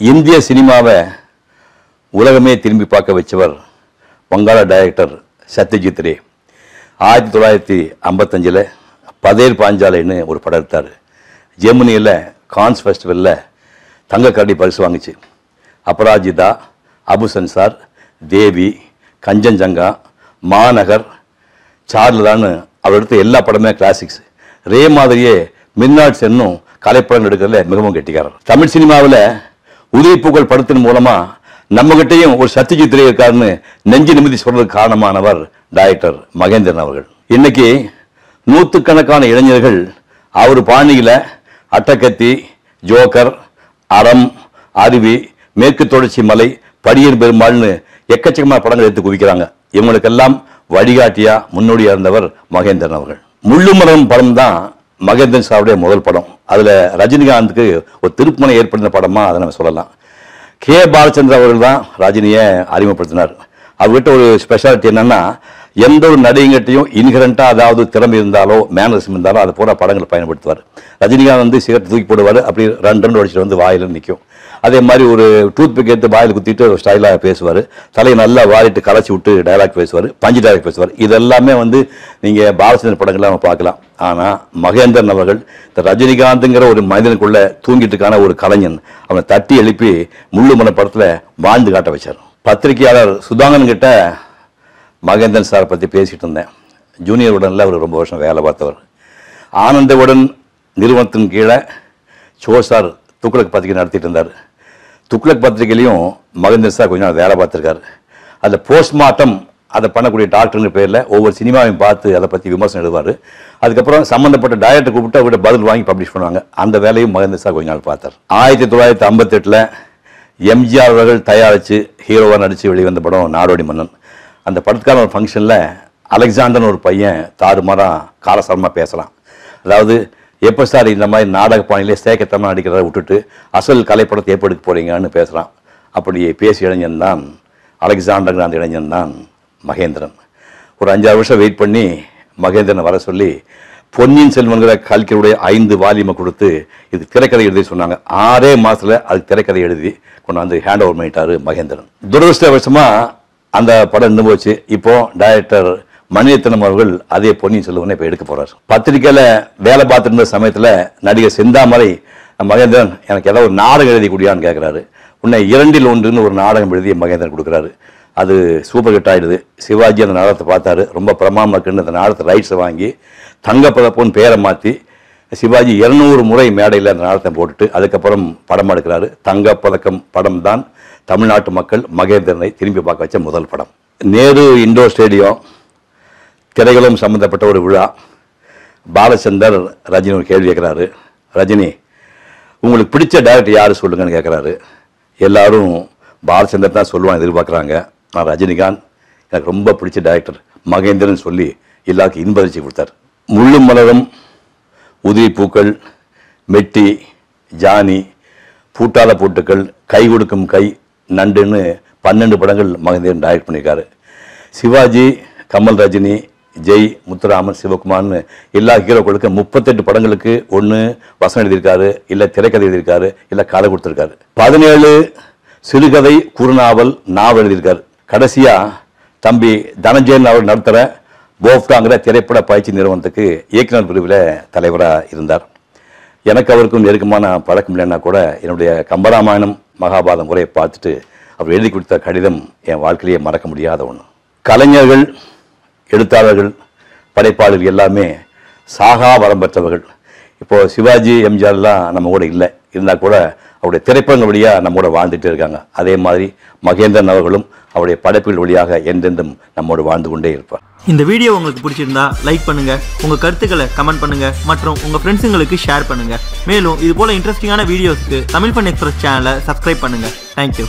இந்திய சினிமாவை உலகமே திரும்பி பார்க்க வச்சவர் வங்காள டைரக்டர் சத்யஜித் ரே. ஆயிரத்தி தொள்ளாயிரத்தி ஐம்பத்தஞ்சில் பதேர் பாஞ்சாலைன்னு ஒரு படம் எடுத்தார். ஜெர்மனியில் கான்ஸ் ஃபெஸ்டிவலில் தங்க கரடி பரிசு வாங்குச்சு. அபராஜிதா அபு சன்சார் தேவி கஞ்சன்ஜங்கா மாநகர் சார்லதான்னு அவர் எடுத்த எல்லா படமே கிளாசிக்ஸ் ரே மாதிரியே மின்னாட்ஸ் என்னும் கலைப்படம் எடுக்கிறதுல மிகவும் கெட்டிக்காரர். தமிழ் சினிமாவில் உதயப்பூக்கள் படத்தின் மூலமாக நம்மகிட்டையும் ஒரு சத்யஜித் ரே இருக்காருன்னு நெஞ்சு நிமிதி சொல்றதுக்கு காரணமானவர் டைரக்டர் மகேந்திரன் அவர்கள். இன்னைக்கு நூற்றுக்கணக்கான இளைஞர்கள் அவர் பாணியில் அட்டக்கத்தி ஜோக்கர் அறம் அருவி மேற்கு தொடர்ச்சி மலை படியர் பெருமாள்னு எக்கச்சக்கமான படங்கள் எடுத்து குவிக்கிறாங்க. இவங்களுக்கெல்லாம் வழிகாட்டியா முன்னோடியா இருந்தவர் மகேந்திரன் அவர்கள். முள்ளுமரம் படம் தான் மகேந்திரன் சாருடைய முதல் படம். அதில் ரஜினிகாந்துக்கு ஒரு திருப்பணம் ஏற்படுத்தின படமாக அதை நம்ம சொல்லலாம். கே. பாலச்சந்திர அவர்கள் தான் ரஜினியை அறிமுகப்படுத்தினார். அவர்கிட்ட ஒரு ஸ்பெஷாலிட்டி என்னன்னா எந்த ஒரு நடிகங்கிட்டையும் இன்ஹரண்டா அதாவது திறமை இருந்தாலோ மேனரிசம் இருந்தாலோ அதை பூரா படங்களை பயன்படுத்துவார். ரஜினிகாந்த் வந்து சிகரெட் தூக்கி போடுவார் அப்படி ரெண்டு ரெண்டு அடிச்சுட்டு வந்து வாயில நிற்கும் அதே மாதிரி ஒரு டூத் பிக் எடுத்து வாயில் குத்திட்டு ஸ்டைலாக பேசுவார். தலையை நல்லா வாரிட்டு களைச்சி விட்டு டயலாக் பேசுவார் பஞ்சு டயலாக் பேசுவார். இதெல்லாமே வந்து நீங்கள் பாலச்சந்திரன் படங்களை நம்ம பார்க்கலாம். ஆனால் மகேந்திரன் அவர்கள் இந்த ரஜினிகாந்துங்கிற ஒரு மனிதனுக்குள்ளே தூங்கிட்டுக்கான ஒரு கலைஞன் அவனை தட்டி எழுப்பி முள்ளுமன படத்தில் வாழ்ந்து காட்ட வச்சார். பத்திரிகையாளர் சுதாங்கன் கிட்ட மகேந்திரன் சார் பற்றி பேசிகிட்டு இருந்தேன். ஜூனியர் உடனில் அவர் ரொம்ப வருஷம் வேலை பார்த்தவர். ஆனந்தவுடன் நிறுவனத்தின் கீழே சோ சார் துக்ளக் பத்திரிகை நடத்திட்டு இருந்தார். துக்ளக் பத்திரிகையிலையும் மகேந்திரன் சார் கொஞ்ச நாள் வேலை பார்த்துருக்காரு. அதில் போஸ்ட்மார்ட்டம் அதை பண்ணக்கூடிய டாக்டருங்கிற பேரில் ஒவ்வொரு சினிமாவையும் பார்த்து அதை பற்றி விமர்சனம் எழுதுவார். அதுக்கப்புறம் சம்மந்தப்பட்ட டைரக்டர் கூப்பிட்டு அவர்கிட்ட பதில் வாங்கி பப்ளிஷ் பண்ணுவாங்க. அந்த வேலையும் மகேந்திர சார் கொஞ்ச நாள் பார்த்தார். ஆயிரத்தி தொள்ளாயிரத்தி ஐம்பத்தெட்டில் எம்ஜிஆர் அவர்கள் தயாரித்து ஹீரோவாக நடித்து வெளிவந்த படம் நாடோடி மன்னன். அந்த படத்துக்கான ஒரு ஃபங்க்ஷனில் அலெக்சாண்டர்னு ஒரு பையன் தாறுமாறாக காலசாரமாக பேசலாம். அதாவது எப்போ சார் இந்த மாதிரி நாடக பாணியிலே சேக்கத்தமாக நடிக்கிறத விட்டுட்டு அசல் கலைப்படத்தை எப்போ எடுக்க பேசுகிறான் அப்படி பேசிய இளைஞன் தான் அலெக்சாண்டர் அந்த இளைஞன் தான் மகேந்திரன். ஒரு அஞ்சாறு வருஷம் வெயிட் பண்ணி மகேந்திரனை வர சொல்லி பொன்னியின் செல்வன்கிற கல்கியருடைய ஐந்து வால்யூமை கொடுத்து இது திரைக்கதை எழுதி சொன்னாங்க. ஆறே மாதத்தில் அதுக்கு திரைக்கதை எழுதி கொண்டாந்து ஹேண்ட் ஓவர் பண்ணிட்டாரு மகேந்திரன். துரதிருஷ்டவசமாக அந்த படம் நின்று போச்சு. இப்போ டைரக்டர் மணிரத்னம் அவர்கள் அதே பொன்னியின் செல்வனை இப்போ எடுக்க போகிறார் பத்திரிக்கையில் வேலை பார்த்துட்டு இருந்த நடிகர் செந்தாமரை மகேந்திரன் எனக்கு ஏதாவது ஒரு நாடகம் எழுதி கூடியான்னு கேட்குறாரு உன்னை இரண்டில் ஒன்றுன்னு ஒரு நாடகம் எழுதி மகேந்திரன் கொடுக்குறாரு. அது சூப்பர் ஹிட் ஆயிடுது. சிவாஜி அந்த நாடகத்தை பார்த்தாரு. ரொம்ப பிரமாமா இருக்குன்னு அந்த நாடகத்தை ரைட்ஸை வாங்கி தங்கப்பதப்போன்னு பேரை மாற்றி சிவாஜி இரநூறு முறை மேடையில் அந்த நாடகத்தை போட்டுட்டு அதுக்கப்புறம் படம் எடுக்கிறாரு. தங்கப்பதக்கம் படம் தான் தமிழ்நாட்டு மக்கள் மகேந்திரனை திரும்பி பார்க்க வச்ச முதல் படம். நேரு இண்டோர் ஸ்டேடியம் திரைகளும் சம்மந்தப்பட்ட ஒரு விழா. பாலச்சந்தர் ரஜினி ஒரு கேள்வி கேட்குறாரு. ரஜினி உங்களுக்கு பிடிச்ச டேரக்டர் யார்? சொல்லுங்கன்னு கேட்குறாரு. எல்லாரும் பாலச்சந்தர் தான் சொல்லுவாங்க எதிர்பார்க்குறாங்க. ரஜினிகாந்த் எனக்கு ரொம்ப பிடிச்ச டைரக்டர் மகேந்திரன் சொல்லி எல்லாருக்கும் இன்பதிர்ச்சி கொடுத்தார். முள்ளும் மலரும் உதிரி பூக்கள் மெட்டி ஜானி பூட்டாத பூட்டுக்கள் கை கொடுக்கும் கை நண்டுன்னு பன்னெண்டு படங்கள் மகேந்திரன் டைரக்ட் பண்ணியிருக்காரு. சிவாஜி கமல் ரஜினி ஜெய் முத்துராமன் சிவகுமார்னு எல்லா ஹீரோக்களுக்கும் முப்பத்தெட்டு படங்களுக்கு ஒன்று வசனம் எழுதியிருக்காரு இல்லை திரைக்கதை எழுதியிருக்காரு இல்லை கதை கொடுத்துருக்காரு. பதினேழு சிறுகதை குறுநாவல் நாவல் எழுதியிருக்காரு. கடைசியாக தம்பி தனஞ்சயன் அவர் நடத்துகிற போஃப்டாங்கிற திரைப்பட பயிற்சி நிறுவனத்துக்கு இயக்குனர் பிரிவில் தலைவராக இருந்தார். எனக்கு அவருக்கும் நெருக்கமான பழக்கம் இல்லைன்னா கூட என்னுடைய கம்பராமாயணம் மகாபாரதம் உரையை பார்த்துட்டு அவர் எழுதி கொடுத்த கடிதம் என் வாழ்க்கையிலேயே மறக்க முடியாத ஒன்று கலைஞர்கள் எழுத்தாளர்கள் படைப்பாளர்கள் எல்லாமே சாகா வரம் பெற்றவர்கள். இப்போது சிவாஜி எம்ஜிஆர்லாம் நம்ம கூட இல்லை. இருந்தால் கூட அவருடைய திரைப்படங்கள் வழியாக நம்ம கூட வாழ்ந்துட்டு இருக்காங்க. அதே மாதிரி மகேந்திரன் அவர்களும் அவருடைய படைப்புகள் வழியாக என்றென்றும் நம்மோடு வாழ்ந்து கொண்டே இருப்பார். இந்த வீடியோ உங்களுக்கு பிடிச்சிருந்தா லைக் பண்ணுங்க உங்க கருத்துக்களை கமெண்ட் பண்ணுங்க மற்றும் உங்க ஃப்ரெண்ட்ஸுங்களுக்கு ஷேர் பண்ணுங்க. மேலும் இது போல இன்ட்ரெஸ்டிங்கான வீடியோஸ்க்கு தமிழ் பண் எக்ஸ்பிரஸ் சேனலை சப்ஸ்கிரைப் பண்ணுங்க. தேங்க்யூ